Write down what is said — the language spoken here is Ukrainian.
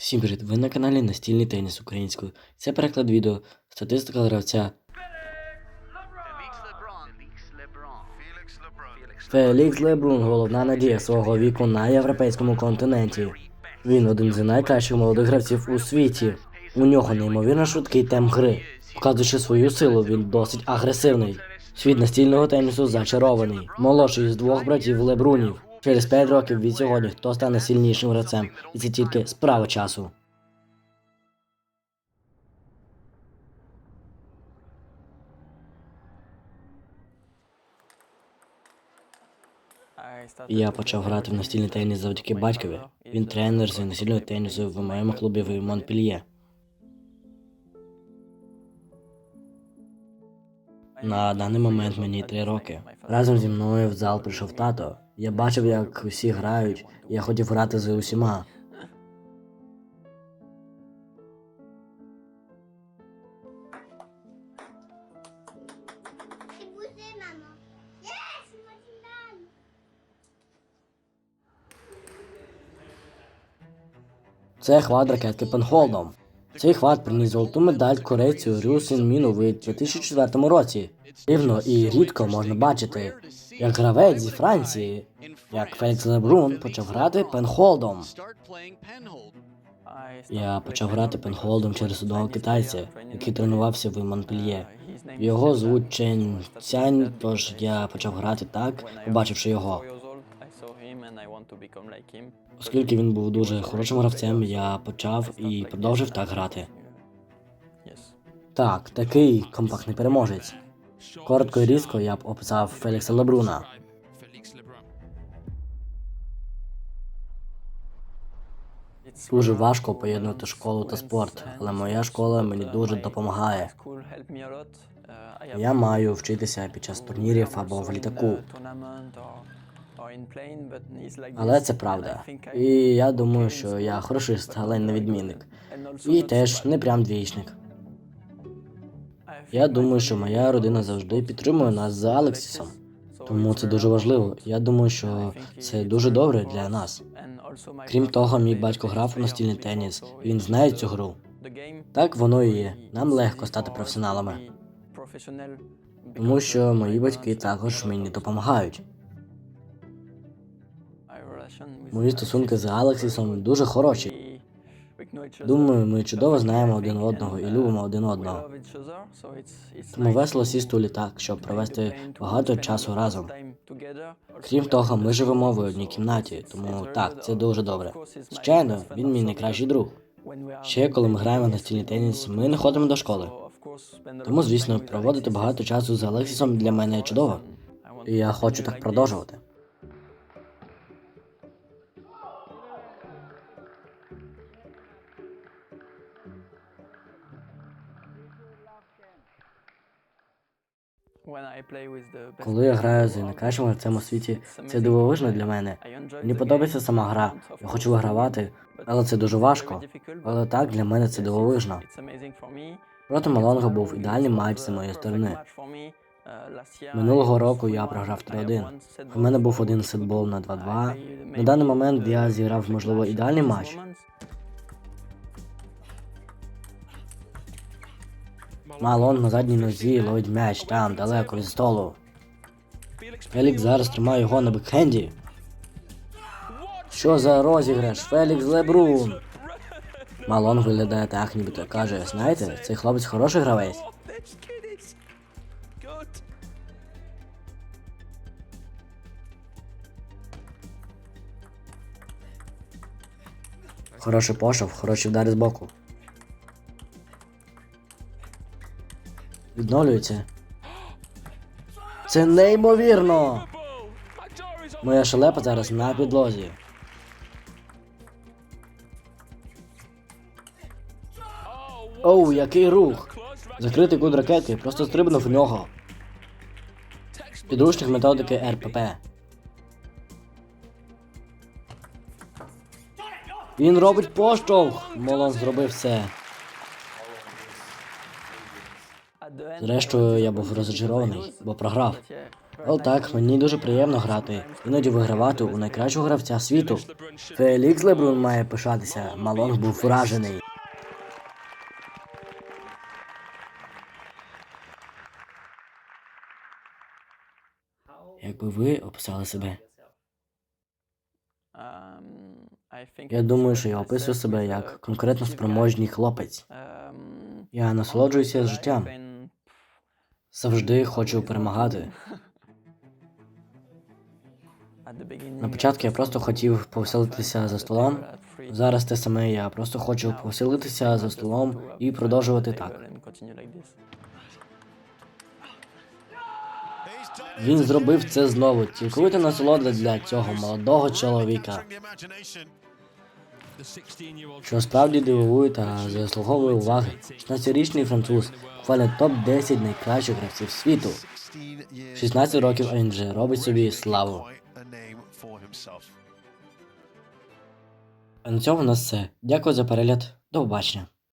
Всім привіт! Ви на каналі Настільний теніс українською. Це переклад відео, статистика гравця Фелікс Лебрун, головна надія свого віку на європейському континенті. Він один з найкращих молодих гравців у світі. У нього неймовірно швидкий темп гри. Вказуючи свою силу, він досить агресивний. Світ настільного тенісу зачарований. Молодший з двох братів Лебрунів. Через 5 років від сьогодні хто стане сильнішим гравцем, і це тільки справа часу. Я почав грати в настільний теніс завдяки батькові. Він тренер з настільного тенісу в моєму клубі в Монпельє. На даний момент мені три роки. Разом зі мною в зал прийшов тато. Я бачив, як усі грають, я хотів грати з усіма. Це хват ракетки Пенхолдом. Цей хват приніс золоту медаль корейцю Рю Сін Міну у 2004 році. Дивно і рідко можна бачити, як гравець зі Франції, як Фелікс Лебрун почав грати Пенхолдом. Я почав грати пенхолдом через одного китайця, який тренувався в Монпельє. Його звуть Чен Цянь, тож я почав грати так, побачивши його. Оскільки він був дуже хорошим гравцем, я почав і продовжив так грати. Так, такий компактний переможець. Коротко і різко я б описав Фелікса Лебруна. Дуже важко поєднувати школу та спорт, але моя школа мені дуже допомагає. Я маю вчитися під час турнірів або в літаку. Але це правда. І я думаю, що я хорошист, але не відмінник. І теж не прям двічник. Я думаю, що моя родина завжди підтримує нас за Алексісом. Тому це дуже важливо. Я думаю, що це дуже добре для нас. Крім того, мій батько грав у настільний теніс, він знає цю гру. Так воно і є. Нам легко стати професіоналами, тому що мої батьки також мені допомагають. Мої стосунки з Алексісом дуже хороші. Думаю, ми чудово знаємо один одного і любимо один одного. Тому весело сісти у літак, щоб провести багато часу разом. Крім того, ми живемо в одній кімнаті, тому так, це дуже добре. Звичайно, він мій найкращий друг. Ще коли ми граємо в настільний теніс, ми не ходимо до школи. Тому, звісно, проводити багато часу з Алексісом для мене чудово. І я хочу так продовжувати. Коли я граю з найкращим гравцем у світі, це дивовижно для мене. Мені подобається сама гра. Я хочу вигравати, але це дуже важко. Але так для мене це дивовижно. Проти Малонга був ідеальний матч з моєї сторони. Минулого року я програв 3-1. У мене був один сетбол на 2-2. На даний момент я зіграв, можливо, ідеальний матч. Малон на задній нозі ловить м'яч там, далеко від столу. Фелікс зараз тримає його на бекхенді. Що за розіграш? Фелікс Лебрун. Малон виглядає так, нібито каже, знаєте, цей хлопець хороший гравець. Хороший пошов, хороші вдари з боку. Відновлюється. Це неймовірно! Моя шелепа зараз на підлозі. Оу, який рух! Закритий кут ракети, просто стрибнув в нього. Підручник методики РПП. Він робить поштовх! Молон зробив все. Зрештою, я був розчарований, бо програв. О, так, мені дуже приємно грати, іноді вигравати у найкращого гравця світу. Фелікс Лебрун має пишатися, Малонг був вражений. Якби ви описали себе. Я думаю, що я описую себе як конкретно спроможний хлопець. Я насолоджуюся життям. Завжди хочу перемагати. На початку я просто хотів повеселитися за столом. Зараз те саме я просто хочу повеселитися за столом і продовжувати так. Він зробив це знову. Цілковита насолода для цього молодого чоловіка, що справді дивує та заслуговує уваги. 16-річний француз, хвалять топ-10 найкращих гравців світу. 16 років, а він вже робить собі славу. А на цьому у нас все. Дякую за перегляд. До побачення.